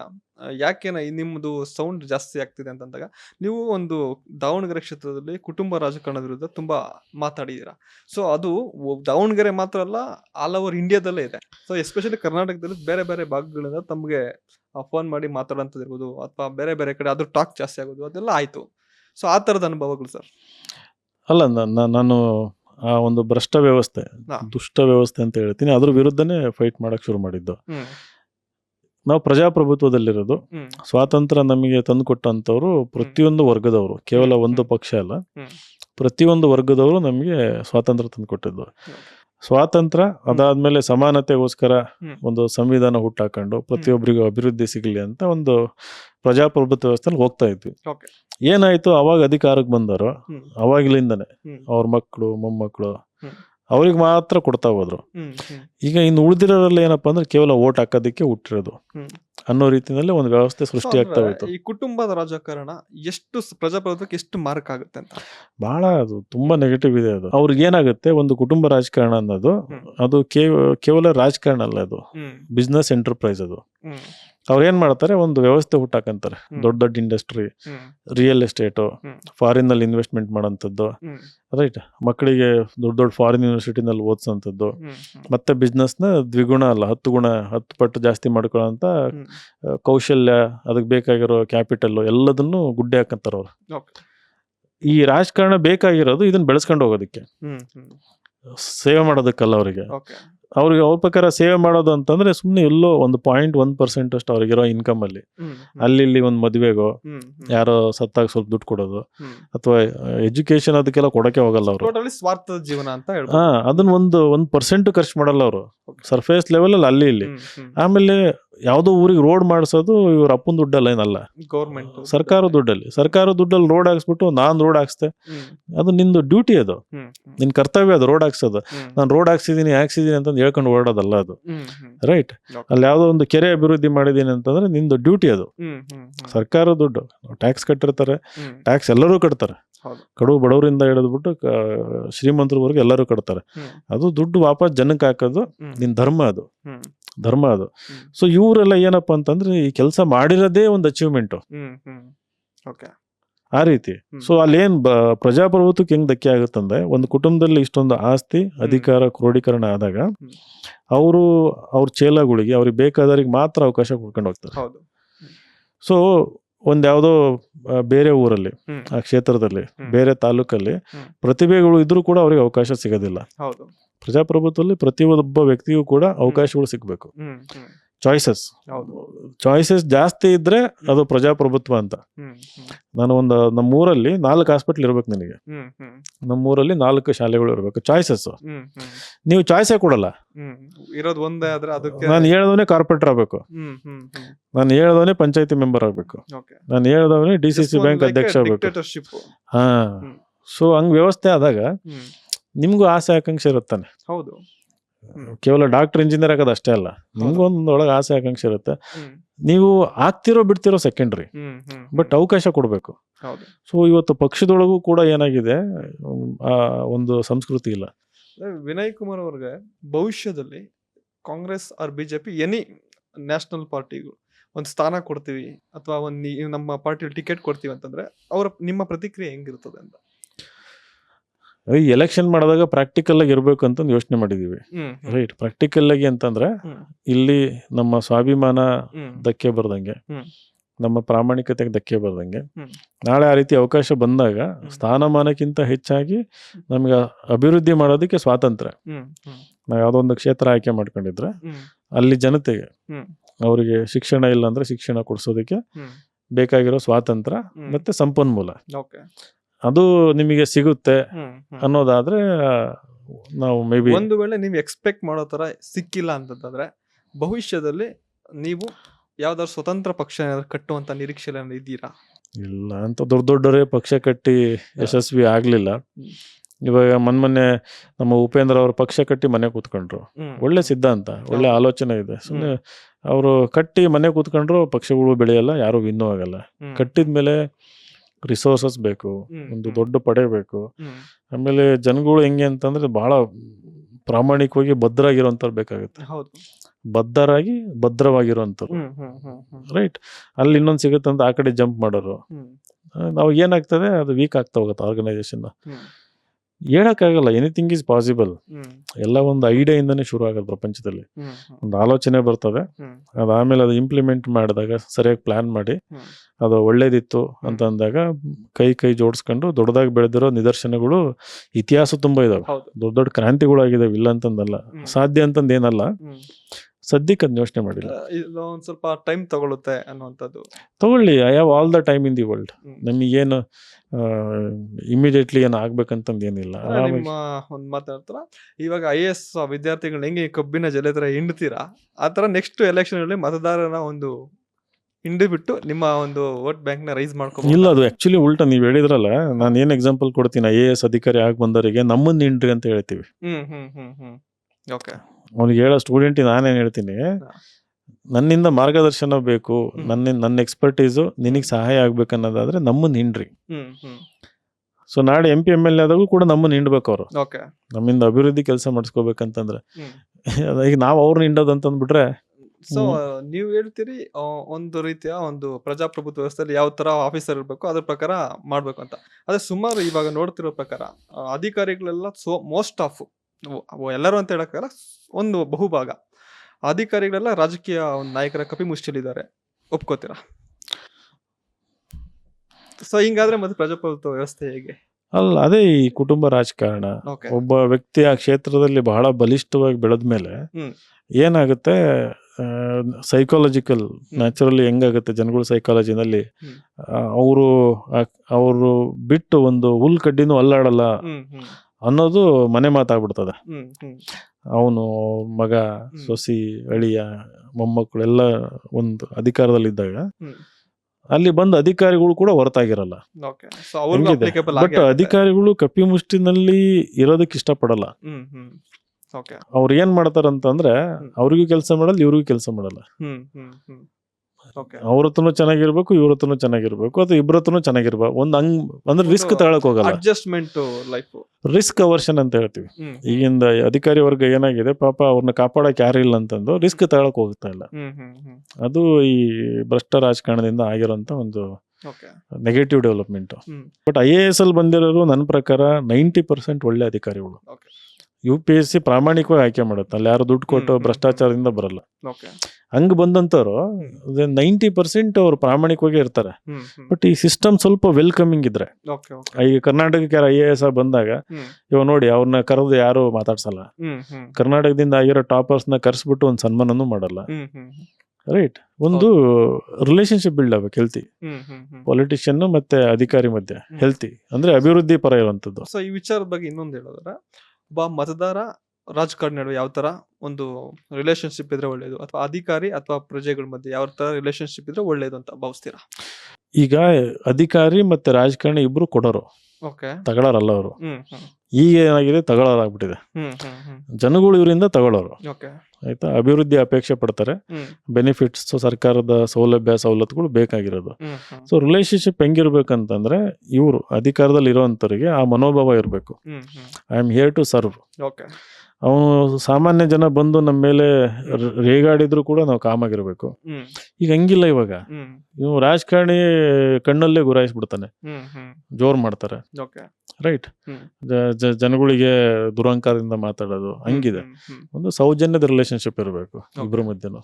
ಯಾಕೆನ ನಿಮ್ಮದು ಸೌಂಡ್ ಜಾಸ್ತಿ ಆಗ್ತಿದೆ ಅಂತಂದಾಗ ನೀವು ಒಂದು ದಾವಣಗೆರೆ ಕ್ಷೇತ್ರದಲ್ಲಿ ಕುಟುಂಬ ರಾಜಕಾರಣದ ವಿರುದ್ಧ ತುಂಬಾ ಮಾತಾಡಿದ್ದೀರಾ ಸೊ ಅದು ದಾವಣಗೆರೆ ಮಾತ್ರ ಅಲ್ಲ ಆಲ್ ಓವರ್ ಇಂಡಿಯಾದಲ್ಲೇ ಇದೆ. ಸೊ ಎಸ್ಪೆಷಲಿ ಕರ್ನಾಟಕದಲ್ಲಿ ಬೇರೆ ಬೇರೆ ಭಾಗಗಳಿಂದ ತಮಗೆ ಫೋನ್ ಮಾಡಿ ಮಾತಾಡೋಂಥದ್ದಿರ್ಬೋದು ಅಥವಾ ಬೇರೆ ಬೇರೆ ಕಡೆ ಅದ್ರ ಟಾಕ್ ಜಾಸ್ತಿ ಆಗೋದು ಅದೆಲ್ಲ ಆಯ್ತು. ಸೊ ಆ ಥರದ ಅನುಭವಗಳು ಸರ್ ಅಲ್ಲ ನಾನು ಆ ಒಂದು ಭ್ರಷ್ಟ ವ್ಯವಸ್ಥೆ ದುಷ್ಟ ವ್ಯವಸ್ಥೆ ಅಂತ ಹೇಳ್ತೀನಿ. ಅದ್ರ ವಿರುದ್ಧನೇ ಫೈಟ್ ಮಾಡಕ್ ಶುರು ಮಾಡಿದ್ದು. ನಾವು ಪ್ರಜಾಪ್ರಭುತ್ವದಲ್ಲಿರೋದು ಸ್ವಾತಂತ್ರ್ಯ ನಮಗೆ ತಂದುಕೊಟ್ಟಂಥವ್ರು ಪ್ರತಿಯೊಂದು ವರ್ಗದವರು ಕೇವಲ ಒಂದು ಪಕ್ಷ ಅಲ್ಲ. ಪ್ರತಿಯೊಂದು ವರ್ಗದವರು ನಮಗೆ ಸ್ವಾತಂತ್ರ್ಯ ತಂದುಕೊಟ್ಟಿದ್ದು. ಸ್ವಾತಂತ್ರ್ಯ ಅದಾದ್ಮೇಲೆ ಸಮಾನತೆಗೋಸ್ಕರ ಒಂದು ಸಂವಿಧಾನ ಹುಟ್ಟಾಕೊಂಡು ಪ್ರತಿಯೊಬ್ಬರಿಗೂ ಅಭಿವೃದ್ಧಿ ಸಿಗಲಿ ಅಂತ ಒಂದು ಪ್ರಜಾಪ್ರಭುತ್ವ ವ್ಯವಸ್ಥೆಲಿ ಹೋಗ್ತಾ ಇದ್ವಿ. ಏನಾಯ್ತು ಅವಾಗ ಅಧಿಕಾರಕ್ಕೆ ಬಂದವರು. ಅವಾಗ್ಲಿಂದನೇ. ಅವ್ರ ಮಕ್ಕಳು ಮೊಮ್ಮಕ್ಕಳು. ಅವ್ರಿಗೆ ಮಾತ್ರ ಕೊಡ್ತಾ ಹೋದ್ರು. ಈಗ ಇನ್ನು ಉಳಿದಿರೋರಲ್ಲಿ ಏನಪ್ಪಾ ಅಂದ್ರೆ ಕೇವಲ ಓಟ್ ಹಾಕೋದಕ್ಕೆ ಹುಟ್ಟಿರೋದು. ಅನ್ನೋ ರೀತಿಯಲ್ಲಿ ಒಂದು ವ್ಯವಸ್ಥೆ ಸೃಷ್ಟಿ ಆಗ್ತಾ ಹೋಯ್ತು. ಈ ಕುಟುಂಬದ ರಾಜಕಾರಣ ಎಷ್ಟು ಪ್ರಜಾಪ್ರಭುತ್ವಕ್ಕೆ ಎಷ್ಟು ಮಾರ್ಕ್ ಆಗುತ್ತೆ ಅಂತ? ಬಹಳ ಅದು ತುಂಬಾ ನೆಗೆಟಿವ್ ಇದೆ ಅದು. ಅವ್ರಿಗೆ ಏನಾಗುತ್ತೆ ಒಂದು ಕುಟುಂಬ ರಾಜಕಾರಣ ಅನ್ನೋದು ಅದು ಕೇವಲ ರಾಜಕಾರಣ ಅಲ್ಲ ಅದು. ಬಿಸ್ನೆಸ್ ಎಂಟರ್ಪ್ರೈಸ್ ಅದು. ಅವ್ರು ಏನ್ ಮಾಡ್ತಾರೆ ಒಂದು ವ್ಯವಸ್ಥೆ ಹುಟ್ಟಾಕಂತಾರೆ. ದೊಡ್ಡ ದೊಡ್ಡ ಇಂಡಸ್ಟ್ರಿ ರಿಯಲ್ ಎಸ್ಟೇಟು. ಫಾರಿನ್ನಲ್ಲಿ ಇನ್ವೆಸ್ಟ್ಮೆಂಟ್ ಮಾಡೋಂಥದ್ದು ರೈಟ್ ಮಕ್ಕಳಿಗೆ ದೊಡ್ಡ ದೊಡ್ಡ ಫಾರಿನ್ ಯೂನಿವರ್ಸಿಟಿನಲ್ಲಿ ಓದಿಸೋಂಥದ್ದು. ಮತ್ತೆ ಬಿಸ್ನೆಸ್ನ ನ ದ್ವಿಗುಣ ಅಲ್ಲ ಹತ್ತು ಗುಣ ಹತ್ತು ಪಟ್ಟು ಜಾಸ್ತಿ ಮಾಡ್ಕೊಳ್ಳೋಂಥ ಕೌಶಲ್ಯ ಅದಕ್ಕೆ ಬೇಕಾಗಿರೋ ಕ್ಯಾಪಿಟಲ್ ಎಲ್ಲದನ್ನು ಗುಡ್ಡೆ ಹಾಕಂತಾರ ಅವ್ರು. ಈ ರಾಜಕಾರಣ ಬೇಕಾಗಿರೋದು ಇದನ್ನ ಬೆಳೆಸ್ಕೊಂಡು ಹೋಗೋದಕ್ಕೆ. ಸೇವೆ ಮಾಡೋದಕ್ಕಲ್ಲ ಅವರಿಗೆ. ಅವ್ರಿಗೆ ಅವ್ರ ಪ್ರಕಾರ ಸೇವೆ ಮಾಡೋದು ಅಂತಂದ್ರೆ ಸುಮ್ಮನೆ ಎಲ್ಲೋ ಒಂದು ಪಾಯಿಂಟ್ ಒಂದ್ ಪರ್ಸೆಂಟ್ ಅಷ್ಟು ಅವ್ರಿಗಿರೋ ಇನ್ಕಮ್ ಅಲ್ಲಿ. ಅಲ್ಲಿ ಇಲ್ಲಿ ಒಂದು ಮದುವೆಗೋ ಯಾರೋ ಸತ್ತಾಗ ಸ್ವಲ್ಪ ದುಡ್ಡು ಕೊಡೋದು ಅಥವಾ ಎಜುಕೇಶನ್ ಅದಕ್ಕೆಲ್ಲ ಕೊಡಕ್ಕೆ ಹೋಗಲ್ಲ ಅವರು. ಸ್ವಾರ್ಥದ ಜೀವನ ಅಂತ ಹಾ ಅದನ್ನ ಒಂದು ಒಂದ್ ಪರ್ಸೆಂಟ್ ಖರ್ಚು ಮಾಡಲ್ಲ ಅವರು. ಸರ್ಫೇಸ್ ಲೆವೆಲ್ ಅಲ್ಲಿ ಅಲ್ಲಿ ಇಲ್ಲಿ. ಆಮೇಲೆ ಯಾವ್ದೋ ಊರಿಗೆ ರೋಡ್ ಮಾಡಿಸೋದು ಇವ್ರ ಅಪ್ಪನ ದುಡ್ಡಲ್ಲ ಏನಲ್ಲ. ಗೌರ್ಮೆಂಟ್ ಸರ್ಕಾರ ದುಡ್ಡಲ್ಲಿ. ಸರ್ಕಾರ ದುಡ್ಡಲ್ಲಿ ರೋಡ್ ಹಾಕ್ಸ್ಬಿಟ್ಟು ನಾನ್ ರೋಡ್ ಹಾಕ್ಸ್ತೆ ಅದು ನಿಂದು ಡ್ಯೂಟಿ ಅದು. ನಿನ್ ಕರ್ತವ್ಯ ಅದು ರೋಡ್ ಹಾಕ್ಸೋದು. ನಾನು ರೋಡ್ ಹಾಕ್ಸಿದೀನಿ ಹಾಕ್ಸಿದೀನಿ ಅಂತ ಹೇಳ್ಕೊಂಡು ಓಡೋದಲ್ಲ ಅದು. ರೈಟ್ ಅಲ್ಲಿ ಯಾವುದೋ ಒಂದು ಕೆರೆ ಅಭಿವೃದ್ಧಿ ಮಾಡಿದೀನಿ ಅಂತಂದ್ರೆ ನಿಂದು ಡ್ಯೂಟಿ ಅದು. ಸರ್ಕಾರ ದುಡ್ಡು. ಟ್ಯಾಕ್ಸ್ ಕಟ್ಟಿರ್ತಾರೆ. ಟ್ಯಾಕ್ಸ್ ಎಲ್ಲರೂ ಕಟ್ತಾರೆ. ಕಡು ಬಡವರಿಂದ ಹಿಡಿದ್ಬಿಟ್ಟು ಶ್ರೀಮಂತರವರೆಗೂ ಎಲ್ಲರೂ ಕಟ್ತಾರೆ. ಅದು ದುಡ್ಡು ವಾಪಸ್ ಜನಕ್ಕೆ ಹಾಕೋದು ನಿನ್ ಧರ್ಮ ಅದು. ಧರ್ಮ ಅದು. ಸೊ ಇವರೆಲ್ಲ ಏನಪ್ಪ ಅಂತಂದ್ರೆ ಈ ಕೆಲಸ ಮಾಡಿರೋದೇ ಒಂದು ಅಚೀವ್ಮೆಂಟ್ ಓಕೆ ಆ ರೀತಿ. ಸೊ ಅಲ್ಲೇನ್ ಪ್ರಜಾಪ್ರಭುತ್ವಕ್ಕೆ ಹೆಂಗ್ ಧಕ್ಕೆ ಆಗುತ್ತಂದ್ರೆ ಒಂದು ಕುಟುಂಬದಲ್ಲಿ ಇಷ್ಟೊಂದು ಆಸ್ತಿ ಅಧಿಕಾರ ಕ್ರೋಢೀಕರಣ ಆದಾಗ. ಅವರು ಅವ್ರ ಚೇಲಗಳಿಗೆ ಅವ್ರಿಗೆ ಬೇಕಾದವ್ರಿಗೆ ಮಾತ್ರ ಅವಕಾಶ ಕೊಡ್ಕೊಂಡು ಹೋಗ್ತಾರೆ. ಸೊ ಒಂದ್ ಯಾವ್ದೋ ಬೇರೆ ಊರಲ್ಲಿ ಆ ಕ್ಷೇತ್ರದಲ್ಲಿ ಬೇರೆ ತಾಲೂಕಲ್ಲಿ. ಪ್ರತಿಭೆಗಳು ಇದ್ರೂ ಕೂಡ ಅವ್ರಿಗೆ ಅವಕಾಶ ಸಿಗೋದಿಲ್ಲ. ಹೌದು. ಪ್ರಜಾಪ್ರಭುತ್ವದಲ್ಲಿ ಪ್ರತಿಯೊಬ್ಬ ವ್ಯಕ್ತಿಗೂ ಕೂಡ ಅವಕಾಶಗಳು ಸಿಗ್ಬೇಕು. ಚಾಯ್ಸಸ್ ಚಾಯ್ಸಸ್ ಜಾಸ್ತಿ ಇದ್ರೆ ಅದು ಪ್ರಜಾಪ್ರಭುತ್ವ ಅಂತ. ನಾನು ಒಂದು ನಮ್ಮೂರಲ್ಲಿ ನಾಲ್ಕು ಹಾಸ್ಪಿಟ್ಲ್ ಇರ್ಬೇಕು ನಿನಗೆ. ನಮ್ಮೂರಲ್ಲಿ ನಾಲ್ಕು ಶಾಲೆಗಳು ಇರಬೇಕು. ಚಾಯ್ಸಸ್ ನೀವು ಚಾಯ್ಸೇ ಕೊಡಲ್ಲ. ಇರೋದು ಒಂದೇ ಆದ್ರೆ ಅದಕ್ಕೆ ನಾನು ಹೇಳದವನೇ ಕಾರ್ಪೊರೇಟರ್ ಆಗ್ಬೇಕು. ನಾನು ಹೇಳದವನೇ ಪಂಚಾಯತಿ ಮೆಂಬರ್ ಆಗ್ಬೇಕು. ನಾನು ಹೇಳದವನೇ ಡಿ ಸಿ ಸಿ ಬ್ಯಾಂಕ್ ಅಧ್ಯಕ್ಷ ಆಗ್ಬೇಕು. ಹಾ. ಸೊ ಹಂಗ್ ವ್ಯವಸ್ಥೆ ಆದಾಗ ನಿಮ್ಗೂ ಆಸೆ ಆಕಾಂಕ್ಷೆ ಇರುತ್ತಾನೆ. ಹೌದು. ಕೇವಲ ಡಾಕ್ಟರ್ ಇಂಜಿನಿಯರ್ ಆಗೋದು ಅಷ್ಟೇ ಅಲ್ಲ. ನಿಮ್ಗೂ ಒಂದು ಒಳಗೆ ಆಸೆ ಆಕಾಂಕ್ಷೆ ಇರುತ್ತೆ. ನೀವು ಆಗ್ತಿರೋ ಬಿಡ್ತಿರೋ ಸೆಕೆಂಡ್ರಿ ಬಟ್ ಅವಕಾಶ ಕೊಡಬೇಕು. ಸೊ ಇವತ್ತು ಪಕ್ಷದೊಳಗೂ ಕೂಡ ಏನಾಗಿದೆ ಆ ಒಂದು ಸಂಸ್ಕೃತಿ ಇಲ್ಲ. ವಿನಯ್ ಕುಮಾರ್ ಅವ್ರಿಗೆ ಭವಿಷ್ಯದಲ್ಲಿ Congress or BJP any national ಪಾರ್ಟಿಗೂ ಒಂದು ಸ್ಥಾನ ಕೊಡ್ತೀವಿ ಅಥವಾ ಒಂದು ನಮ್ಮ ಪಾರ್ಟಿ ಟಿಕೆಟ್ ಕೊಡ್ತೀವಿ ಅಂತಂದ್ರೆ ಅವರ ನಿಮ್ಮ ಪ್ರತಿಕ್ರಿಯೆ ಹೆಂಗಿರ್ತದೆ ಅಂತ? ಈ ಎಲೆಕ್ಷನ್ ಮಾಡಿದಾಗ ಪ್ರಾಕ್ಟಿಕಲ್ ಆಗಿ ಇರಬೇಕು ಅಂತ ಯೋಚನೆ ಮಾಡಿದೀವಿ. ರೈಟ್ ಪ್ರಾಕ್ಟಿಕಲ್ ಆಗಿ ಅಂತಂದ್ರೆ ಇಲ್ಲಿ ನಮ್ಮ ಸ್ವಾಭಿಮಾನ ಧಕ್ಕೆ ಬರ್ದಂಗೆ ನಮ್ಮ ಪ್ರಾಮಾಣಿಕತೆಗೆ ಧಕ್ಕೆ ಬರ್ದಂಗೆ. ನಾಳೆ ಆ ರೀತಿ ಅವಕಾಶ ಬಂದಾಗ ಸ್ಥಾನಮಾನಕ್ಕಿಂತ ಹೆಚ್ಚಾಗಿ ನಮ್ಗೆ ಅಭಿವೃದ್ಧಿ ಮಾಡೋದಕ್ಕೆ ಸ್ವಾತಂತ್ರ್ಯ. ನಾವು ಯಾವುದೋ ಒಂದು ಕ್ಷೇತ್ರ ಆಯ್ಕೆ ಮಾಡ್ಕೊಂಡಿದ್ರೆ ಅಲ್ಲಿ ಜನತೆಗೆ. ಅವರಿಗೆ ಶಿಕ್ಷಣ ಇಲ್ಲ ಅಂದ್ರೆ ಶಿಕ್ಷಣ ಕೊಡಿಸೋದಕ್ಕೆ ಬೇಕಾಗಿರೋ ಸ್ವಾತಂತ್ರ್ಯ ಮತ್ತೆ ಸಂಪನ್ಮೂಲ. ಅದು ನಿಮಗೆ ಸಿಗುತ್ತೆ. ಅನ್ನೋದಾದ್ರೆ ನಾವು ಮೇ ಬಿ ಒಂದು ವೇಳೆ ನೀವು ಎಕ್ಸ್ಪೆಕ್ಟ್ ಮಾಡೋ ತರ ಸಿಕ್ಕಿಲ್ಲ ಅಂತಂದ್ರೆ ಭವಿಷ್ಯದಲ್ಲಿ ನೀವು ಯಾವ್ದಾದ್ರು ಸ್ವತಂತ್ರ ಪಕ್ಷ ಏನಾದ್ರು ಕಟ್ಟುವಂತ ನಿರೀಕ್ಷೆ ಏನಾದ್ರು ಇದ್ದೀರಾ? ಇಲ್ಲ ಅಂತ ದೊಡ್ಡ ದೊಡ್ಡವರೇ ಪಕ್ಷ ಕಟ್ಟಿ ಯಶಸ್ವಿ ಆಗ್ಲಿಲ್ಲ. ಇವಾಗ ಮೊನ್ನೆ ನಮ್ಮ ಉಪೇಂದ್ರ ಅವರು ಪಕ್ಷ ಕಟ್ಟಿ ಮನೆ ಕೂತ್ಕೊಂಡ್ರು. ಒಳ್ಳೆ ಸಿದ್ಧಾಂತ ಒಳ್ಳೆ ಆಲೋಚನೆ ಇದೆ. ಸುಮ್ಮನೆ ಅವರು ಕಟ್ಟಿ ಮನೆ ಕೂತ್ಕೊಂಡ್ರು ಪಕ್ಷಗಳು ಬೆಳೆಯಲ್ಲ ಯಾರು ವಿನ್ನೂ ಆಗಲ್ಲ. ಕಟ್ಟಿದ್ಮೇಲೆ ರಿಸೋರ್ಸಸ್ ಬೇಕು ಒಂದು ದೊಡ್ಡ ಪಡೆ ಬೇಕು. ಆಮೇಲೆ ಜನಗಳು ಹೆಂಗೆ ಅಂತಂದ್ರೆ ಬಹಳ ಪ್ರಾಮಾಣಿಕವಾಗಿ ಭದ್ರಾಗಿರೋಂಥವ್ರು ಬೇಕಾಗುತ್ತೆ. ಬದ್ಧರಾಗಿ ಭದ್ರವಾಗಿರುವಂಥವ್ರು. ರೈಟ್. ಅಲ್ಲಿ ಇನ್ನೊಂದು ಸಿಗುತ್ತೆ ಅಂತ ಆ ಕಡೆ ಜಂಪ್ ಮಾಡೋರು. ನಾವು ಏನಾಗ್ತದೆ ಅದು ವೀಕ್ ಆಗ್ತಾ ಹೋಗುತ್ತೆ ಆರ್ಗನೈಸೇಷನ್ ಹೇಳಕ್ಕಾಗಲ್ಲ ಎನಿಥಿಂಗ್ ಈಸ್ ಪಾಸಿಬಲ್ ಎಲ್ಲ ಒಂದು ಐಡಿಯಿಂದನೇ ಇಂದಾನೆ ಶುರು ಆಗೋದು ಪ್ರಪಂಚದಲ್ಲಿ. ಒಂದು ಆಲೋಚನೆ ಬರ್ತದೆ ಅದಾದ್ಮೇಲೆ ಅದು ಇಂಪ್ಲಿಮೆಂಟ್ ಮಾಡಿದಾಗ ಸರಿಯಾಗಿ ಪ್ಲಾನ್ ಮಾಡಿ ಅದು ಒಳ್ಳೇದಿತ್ತು ಅಂತ ಅಂದಾಗ ಕೈ ಕೈ ಜೋಡಿಸ್ಕೊಂಡು ದೊಡ್ಡದಾಗಿ ಬೆಳೆದಿರೋ ನಿದರ್ಶನಗಳು ಇತಿಹಾಸ ತುಂಬಾ ಇದಾವೆ. ದೊಡ್ಡ ದೊಡ್ಡ ಕ್ರಾಂತಿಗಳಾಗಿದ್ದಾವೆ ಇಲ್ಲ ಅಂತಂದಲ್ಲ. ಸಾಧ್ಯ ಅಂತಂದೇನಲ್ಲ ಸದ್ಯಕ್ಕೆ ಅದ್ ಯೋಚನೆ ಮಾಡಿಲ್ಲ. ಒಂದು ಸ್ವಲ್ಪ ಟೈಮ್ ತಗೊಳುತ್ತೆ ಅನ್ನುವಂಥದ್ದು. ತಗೊಳ್ಳಿ I have all the time in the world. ನಮಗೇನು ಇಮಿಡಿಯೇಟ್ಲಿ ಏನು ಆಗ್ಬೇಕಂತಂದು ಏನಿಲ್ಲ. ಒಂದು ನಿಮ್ಮ ಒಂದ್ ಮಾತಾಡ್ತಾರ ಇವಾಗ ಐ ಎಸ್ ವಿದ್ಯಾರ್ಥಿಗಳು ಹೆಂಗೆ ಕಬ್ಬಿನ ಜಲೆ ತರ ಹಿಂಡ್ತೀರಾ? ಆ ಥರ ನೆಕ್ಸ್ಟ್ ಎಲೆಕ್ಷನ್ ಅಲ್ಲಿ ಮತದಾರನ ಒಂದು ಹಿಂಡಿ ಬಿಟ್ಟು ನಿಮ್ಮ ಒಂದು ವೋಟ್ ಬ್ಯಾಂಕ್ನ ರೈಸ್ ಮಾಡ್ಕೊಂಡು ಇಲ್ಲ ಅದು ಆಕ್ಚುಲಿ ಉಲ್ಟಾ ನೀವು ಹೇಳಿದ್ರಲ್ಲ ನಾನು ಏನ್ ಎಕ್ಸಾಂಪಲ್ ಕೊಡ್ತೀನಿ ಐ ಎ ಎಸ್ ಅಧಿಕಾರಿ ಆಗಿ ಬಂದವರಿಗೆ ನಮ್ಮನ್ನ ಹಿಂಡ್ರಿ ಅಂತ ಹೇಳ್ತೀವಿ. ಹ್ಮ್ ಹ್ಮ್ ಹ್ಮ್ ಹ್ಮ್. ಓಕೆ ಅವ್ನಿಗೆ ಹೇಳೋ ಸ್ಟೂಡೆಂಟ್ ನಾನೇನು ಹೇಳ್ತೀನಿ ನನ್ನಿಂದ ಮಾರ್ಗದರ್ಶನ ಬೇಕು ನನ್ನ ನನ್ನ ಎಕ್ಸ್ಪರ್ಟೀಸು ನಿನಗೆ ಸಹಾಯ ಆಗ್ಬೇಕನ್ನೋದಾದ್ರೆ ನಮ್ಮನ್ನ ಹಿಂಡ್ರಿ. ಸೊ ನಾಳೆ ಎಂ ಪಿ ಎಂ ಎಲ್ ಆದಾಗೂ ಕೂಡ ನಮ್ಮನ್ನ ಹಿಂಡ್ಬೇಕು ಅವರು. ಓಕೆ. ನಮ್ಮಿಂದ ಅಭಿವೃದ್ಧಿ ಕೆಲಸ ಮಾಡಿಸ್ಕೋಬೇಕಂತಂದ್ರೆ. ಈಗ ನಾವು ಅವ್ರನ್ನ ಹಿಂಡೋದು ಅಂತಂದ್ಬಿಟ್ರೆ ಸೊ ನೀವು ಹೇಳ್ತೀರಿ ಒಂದು ರೀತಿಯ ಒಂದು ಪ್ರಜಾಪ್ರಭುತ್ವ ವ್ಯವಸ್ಥೆಯಲ್ಲಿ ಯಾವ ತರ ಆಫೀಸರ್ ಇರಬೇಕು ಅದ್ರ ಪ್ರಕಾರ ಮಾಡ್ಬೇಕು ಅಂತ. ಅದೇ ಸುಮಾರು ಇವಾಗ ನೋಡ್ತಿರೋ ಪ್ರಕಾರ ಅಧಿಕಾರಿಗಳೆಲ್ಲ ಸೋ ಮೋಸ್ಟ್ ಆಫ್ ಎಲ್ಲರೂ ಅಂತ ಹೇಳಕ್ಕಾಗಲ್ಲ ಒಂದು ಬಹುಭಾಗ. ಅಧಿಕಾರಿಗಳೆಲ್ಲ ರಾಜಕೀಯ ಒಂದು ನಾಯಕರ ಕಪಿ ಮುಷ್ಟಿಲಿದ್ದಾರೆ ಒಪ್ಕೋತೀರಾ? ಸೊ ಹಿಂಗಾದ್ರೆ ಮತ್ತೆ ಪ್ರಜಾಪ್ರಭುತ್ವ ವ್ಯವಸ್ಥೆ ಹೇಗೆ? ಅಲ್ಲ ಅದೇ ಈ ಕುಟುಂಬ ರಾಜಕಾರಣ. ಒಬ್ಬ ವ್ಯಕ್ತಿ ಆ ಕ್ಷೇತ್ರದಲ್ಲಿ ಬಹಳ ಬಲಿಷ್ಠವಾಗಿ ಬೆಳೆದ ಮೇಲೆ ಏನಾಗುತ್ತೆ ಸೈಕಾಲಜಿಕಲ್ ನ್ಯಾಚುರಲಿ ಹೆಂಗಾಗುತ್ತೆ ಜನಗಳ ಸೈಕಾಲಜಿನಲ್ಲಿ ಹ್ಮ್. ಅವರು ಅವರು ಬಿಟ್ಟು ಒಂದು ಹುಲ್ ಕಡ್ಡಿನೂ ಅಲ್ಲಾಡಲ್ಲ. ಹ್ಮ್ ಹ್ಮ್. ಅನ್ನೋದು ಮನೆ ಮಾತಾಗ್ಬಿಡ್ತದೆ. ಅವನು ಮಗ ಸೊಸಿ ಅಳಿಯ ಮೊಮ್ಮಕ್ಕಳು ಎಲ್ಲ ಒಂದು ಅಧಿಕಾರದಲ್ಲಿದ್ದಾಗ ಇದ್ದಾಗ ಅಲ್ಲಿ ಬಂದ ಅಧಿಕಾರಿಗಳು ಕೂಡ ಹೊರತಾಗಿರಲ್ಲ. ಬಟ್ ಅಧಿಕಾರಿಗಳು ಕಪ್ಪಿ ಮುಷ್ಟಿನಲ್ಲಿ ಇರೋದಕ್ಕೆ ಇಷ್ಟಪಡಲ್ಲ. ಅವ್ರು ಏನ್ ಮಾಡ್ತಾರಂತಂದ್ರೆ. ಅವ್ರಿಗೂ ಕೆಲಸ ಮಾಡಲ್ಲ ಇವ್ರಿಗೂ ಕೆಲಸ ಮಾಡಲ್ಲ. ಅವ್ರ ಹತ್ರನು ಚೆನ್ನಾಗಿರ್ಬೇಕು ಇವ್ರ ಹತ್ರನು ಚೆನ್ನಾಗಿರ್ಬೇಕು ಅಥವಾ ಇಬ್ಬರ ಹತ್ರನು ಚೆನ್ನಾಗಿರ್ಬೇಕು ಒಂದ್ ಹಂಗ್ ಅಂದ್ರೆ ರಿಸ್ಕ್ ತಗೊಳಕ್ ಹೋಗಲ್ಲ. ಅಡ್ಜಸ್ಟ್ಮೆಂಟ್ ಲೈಫ್ ರಿಸ್ಕ್ ಅವರ್ಷನ್ ಅಂತ ಹೇಳ್ತೀವಿ. ಈಗಿಂದ ಅಧಿಕಾರಿ ವರ್ಗ ಏನಾಗಿದೆ ಪಾಪ ಅವ್ರನ್ನ ಕಾಪಾಡಕ್ ಯಾರು ಇಲ್ಲ ಅಂತಂದು ರಿಸ್ಕ್ ತಗೊಳಕ್ ಹೋಗ್ತಾ ಇಲ್ಲ. ಅದು ಈ ಭ್ರಷ್ಟ ರಾಜಕಾರಣದಿಂದ ಆಗಿರೋಂತ ಒಂದು negative development but I A S ಅಲ್ಲಿ ಬಂದಿರೋರು ನನ್ನ ಪ್ರಕಾರ ನೈಂಟಿ ಪರ್ಸೆಂಟ್ ಒಳ್ಳೆ ಅಧಿಕಾರಿಗಳು. ಯು ಪಿ ಎಸ್ ಸಿ ಪ್ರಾಮಾಣಿಕವಾಗಿ ಆಯ್ಕೆ ಮಾಡುತ್ತೆ. ಅಲ್ಲಿ ಯಾರು ದುಡ್ಡು ಕೊಟ್ಟು ಭ್ರಷ್ಟಾಚಾರದಿಂದ ಬರಲ್ಲ. ಹಂಗ್ ಬಂದಂತವ್ರು ನೈಂಟಿ ಪರ್ಸೆಂಟ್ ಅವ್ರು ಪ್ರಾಮಾಣಿಕವಾಗಿ ಇರ್ತಾರೆ. ಬಟ್ ಈ ಸಿಸ್ಟಮ್ ಸ್ವಲ್ಪ ವೆಲ್ಕಮಿಂಗ್ ಇದ್ರೆ. ಈಗ ಕರ್ನಾಟಕಕ್ಕೆ ಯಾರು ಐ ಎ ಎಸ್ ಬಂದಾಗ ಇವಾಗ ನೋಡಿ ಅವ್ರನ್ನ ಕರೆದು ಯಾರು ಮಾತಾಡ್ಸಲ್ಲ. ಕರ್ನಾಟಕದಿಂದ ಆಗಿರೋ ಟಾಪರ್ಸ್ನ ಕರೆಸ್ಬಿಟ್ಟು ಒಂದು ಸನ್ಮಾನನೂ ಮಾಡಲ್ಲ. ರೈಟ್. ಒಂದು ರಿಲೇಶನ್ಶಿಪ್ ಬಿಲ್ಡ್ ಆಗ್ಬೇಕು ಹೆಲ್ತಿ. ಪೊಲಿಟಿಷಿಯನ್ ಮತ್ತೆ ಅಧಿಕಾರಿ ಮಧ್ಯೆ ಹೆಲ್ತಿ. ಅಂದ್ರೆ ಅಭಿವೃದ್ಧಿ ಪರ ಇರುವಂತದ್ದು ಸೊ ಈ ವಿಚಾರದ ಬಗ್ಗೆ ಇನ್ನೊಂದು ಹೇಳೋದಾದ್ರೆ ಒಬ್ಬ ಮತದಾರ ರಾಜಕಾರಣಿ ನಡುವೆ ಯಾವ ತರ ಒಂದು ರಿಲೇಶನ್ಶಿಪ್ ಇದ್ರೆ ಒಳ್ಳೇದು ಅಥವಾ ಅಧಿಕಾರಿ ಅಥವಾ ಪ್ರಜೆಗಳ ಮಧ್ಯೆ ಯಾವ ತರ ರಿಲೇಶನ್ಶಿಪ್ ಇದ್ರೆ ಒಳ್ಳೇದು ಅಂತ ಭಾವಿಸ್ತೀರಾ? ಈಗ ಅಧಿಕಾರಿ ಮತ್ತೆ ರಾಜಕಾರಣಿ ಇಬ್ರು ಕೊಡೋರು. ತಗೊಳ್ಳೋರಲ್ಲ ಅವರು. ಈಗ ಏನಾಗಿದೆ ತಗೊಳ್ಳೋರಾಗ್ಬಿಟ್ಟಿದೆ ಜನಗಳು ಇವರಿಂದ ತಗೊಳ್ಳೋರು. ಆಯ್ತಾ? ಅಭಿವೃದ್ಧಿ ಅಪೇಕ್ಷೆ ಪಡ್ತಾರೆ. ಬೆನಿಫಿಟ್ಸ್ ಸರ್ಕಾರದ ಸೌಲಭ್ಯ ಸವಲತ್ತುಗಳು ಬೇಕಾಗಿರೋದು. ಸೊ ರಿಲೇಶನ್ಶಿಪ್ ಹೆಂಗಿರ್ಬೇಕಂತಂದ್ರೆ ಇವರು ಅಧಿಕಾರದಲ್ಲಿ ಇರೋಂಥವ್ರಿಗೆ ಆ ಮನೋಭಾವ ಇರಬೇಕು. I am here to serve okay. ಅವನು ಸಾಮಾನ್ಯ ಜನ ಬಂದು ನಮ್ಮ ಮೇಲೆ ರೇಗಾಡಿದ್ರು ಕೂಡ ನಾವು ಕಾಮಾಗಿರ್ಬೇಕು. ಈಗ ಹಂಗಿಲ್ಲ ಇವಾಗ. ಇವ್ ರಾಜಕಾರಣಿ ಕಣ್ಣಲ್ಲೇ ಗುರಾಯಿಸ್ಬಿಡ್ತಾನೆ. ಜೋರ್ ಮಾಡ್ತಾರೆ. ರೈಟ್. ಜನಗಳಿಗೆ ದುರಂಕಾರದಿಂದ ಮಾತಾಡೋದು ಹಂಗಿದೆ. ಒಂದು ಸೌಜನ್ಯದ ರಿಲೇಶನ್ಶಿಪ್ ಇರಬೇಕು ಇಬ್ಬರ ಮಧ್ಯನು.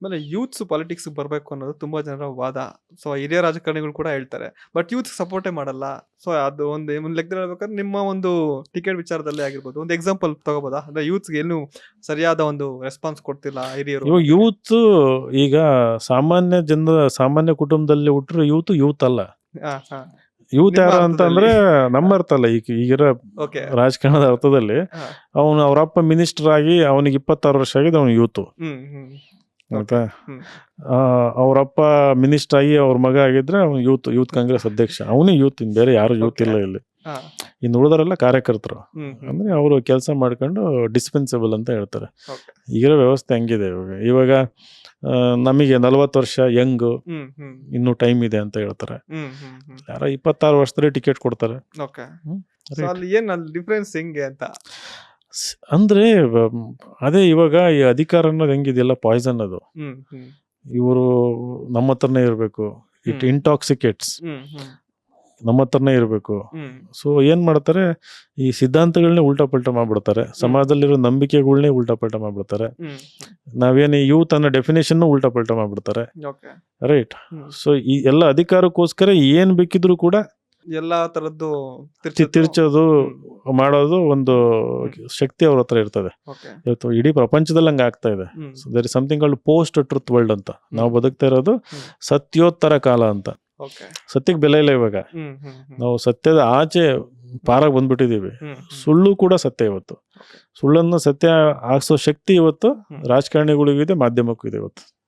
ಆಮೇಲೆ ಯೂತ್ಸ್ ಪಾಲಿಟಿಕ್ಸ್ ಬರಬೇಕು ಅನ್ನೋದು ತುಂಬಾ ಜನರ ವಾದ. ಸೊ ಹಿರಿಯ ರಾಜಕಾರಣಿಗಳು ಕೂಡ ಹೇಳ್ತಾರೆ. ಬಟ್ ಯೂತ್ ಸಪೋರ್ಟೇ ಮಾಡಲ್ಲ. ಸೊ ಅದು ಒಂದು ಒಂದು ಲೆಕ್ಕದಲ್ಲಿ ಹೇಳ್ಬೇಕಾದ್ರೆ ನಿಮ್ಮ ಒಂದು ಟಿಕೆಟ್ ವಿಚಾರದಲ್ಲೇ ಆಗಿರ್ಬೋದು. ಒಂದು ಎಕ್ಸಾಂಪಲ್ ತಗೋಬೋದಾ? ಅಂದ್ರೆ ಯೂತ್ಸ್ಗೆ ಏನು ಸರಿಯಾದ ಒಂದು ರೆಸ್ಪಾನ್ಸ್ ಕೊಡ್ತಿಲ್ಲ ಹಿರಿಯರು? ಯೂತ್ ಈಗ ಸಾಮಾನ್ಯ ಜನ ಸಾಮಾನ್ಯ ಕುಟುಂಬದಲ್ಲಿ ಹುಟ್ಟರು ಯೂತ್ ಯೂತ್ ಅಲ್ಲ. ಯೂತ್ ಯಾರ ಅಂತ ಅಂತಂದ್ರೆ ನಮ್ಮ ಅರ್ಥ ಅಲ್ಲ. ಈಗ ಈಗಿರೋ ರಾಜಕಾರಣದ ಅರ್ಥದಲ್ಲಿ. ಅವನು ಅವರಪ್ಪ ಮಿನಿಸ್ಟರ್ ಆಗಿ ಅವನಿಗೆ ಇಪ್ಪತ್ತಾರು ವರ್ಷ ಆಗಿದೆ ಅವನು ಯೂತು ಆ, ಅವ್ರಪ್ಪ ಮಿನಿಸ್ಟರ್ ಆಗಿ ಅವ್ರ ಮಗ ಆಗಿದ್ರೆ ಅವ್ನು ಯೂತ್ ಯೂತ್ ಕಾಂಗ್ರೆಸ್ ಅಧ್ಯಕ್ಷ. ಅವನೇ ಯೂತ್ ಇನ್ ಬೇರೆ ಯಾರು ಯೂತ್. ಇಲ್ಲ ಇಲ್ಲಿ. ಇನ್ನು ಉಳಿದರೆಲ್ಲ ಕಾರ್ಯಕರ್ತರು. ಅಂದ್ರೆ ಅವರು ಕೆಲಸ ಮಾಡ್ಕೊಂಡು ಡಿಸ್ಪೆನ್ಸಬಲ್ ಅಂತ ಹೇಳ್ತಾರೆ. ಈಗಿರೋ ವ್ಯವಸ್ಥೆ ಹಂಗಿದೆ ಇವಾಗ. ಇವಾಗ ನಮಗೆ ನಲ್ವತ್ತು ವರ್ಷ ಯಂಗ್ ಇನ್ನು ಟೈಮ್ ಇದೆ ಅಂತ ಹೇಳ್ತಾರೆ. ಯಾರ ಇಪ್ಪತ್ತಾರು ವರ್ಷದಲ್ಲಿ ಟಿಕೆಟ್ ಕೊಡ್ತಾರೆ. ಓಕೆ. ಸೊ ಅಲ್ಲಿ ಏನ್ ಅಲ್ಲಿ ಡಿಫ್ರೆನ್ಸ್ ಹೆಂಗೆ ಅಂತ? ಅಂದ್ರೆ ಅದೇ ಇವಾಗ ಈ ಅಧಿಕಾರ ಅನ್ನೋದು ಹೆಂಗಿದೆಯಲ್ಲ ಪಾಯ್ಸನ್ ಅದು. ಇವರು ನಮ್ಮ ಹತ್ರನೇ ಇರಬೇಕು ಇಟ್. ಇಂಟಾಕ್ಸಿಕೇಟ್ಸ್ ನಮ್ಮ ಹತ್ರನೇ ಇರಬೇಕು. ಸೊ ಏನ್ ಮಾಡ್ತಾರೆ ಈ ಸಿದ್ಧಾಂತಗಳನ್ನೇ ಉಲ್ಟಾ ಪಲ್ಟಾ ಮಾಡ್ಬಿಡ್ತಾರೆ. ಸಮಾಜದಲ್ಲಿರೋ ನಂಬಿಕೆಗಳನ್ನೇ ಉಲ್ಟಾ ಪಲ್ಟಾ ಮಾಡ್ಬಿಡ್ತಾರೆ. ನಾವೇನು ಯೂತ್ ಅನ್ನೋ ಡೆಫಿನೇಷನ್ ಉಲ್ಟಾ ಪಲ್ಟಾ ಮಾಡ್ಬಿಡ್ತಾರೆ. ರೈಟ್. ಸೊ ಈ ಎಲ್ಲ ಅಧಿಕಾರಕ್ಕೋಸ್ಕರ ಏನ್ ಬೇಕಿದ್ರು ಕೂಡ ಎಲ್ಲಾ ತರದ್ದು ತಿರ್ಚೋದು. ಮಾಡೋದು ಒಂದು ಶಕ್ತಿ ಅವ್ರ ಹತ್ರ ಇರ್ತದೆ. ಇವತ್ತು ಇಡೀ ಪ್ರಪಂಚದಲ್ಲಿ ಹಂಗ ಆಗ್ತಾ ಇದೆ. There is something called post truth world ಅಂತ. ನಾವು ಬದುಕ್ತಾ ಇರೋದು. ಸತ್ಯೋತ್ತರ ಕಾಲ ಅಂತ. ಸತ್ಯಕ್ಕೆ ಬೆಲೆ ಇಲ್ಲ ಇವಾಗ. ನಾವು ಸತ್ಯದ ಆಚೆ ಪಾರಾಗ್ ಬಂದ್ಬಿಟ್ಟಿದೀವಿ. ಸುಳ್ಳು ಕೂಡ ಸತ್ಯ ಇವತ್ತು. ಸುಳ್ಳನ್ನು ಸತ್ಯ ಹಾಕ್ಸೋ ಶಕ್ತಿ ಇವತ್ತು. ರಾಜಕಾರಣಿಗಳಿಗೂ ಇದೆ ಮಾಧ್ಯಮಕ್ಕೂ ಇದೆ ಇವತ್ತು.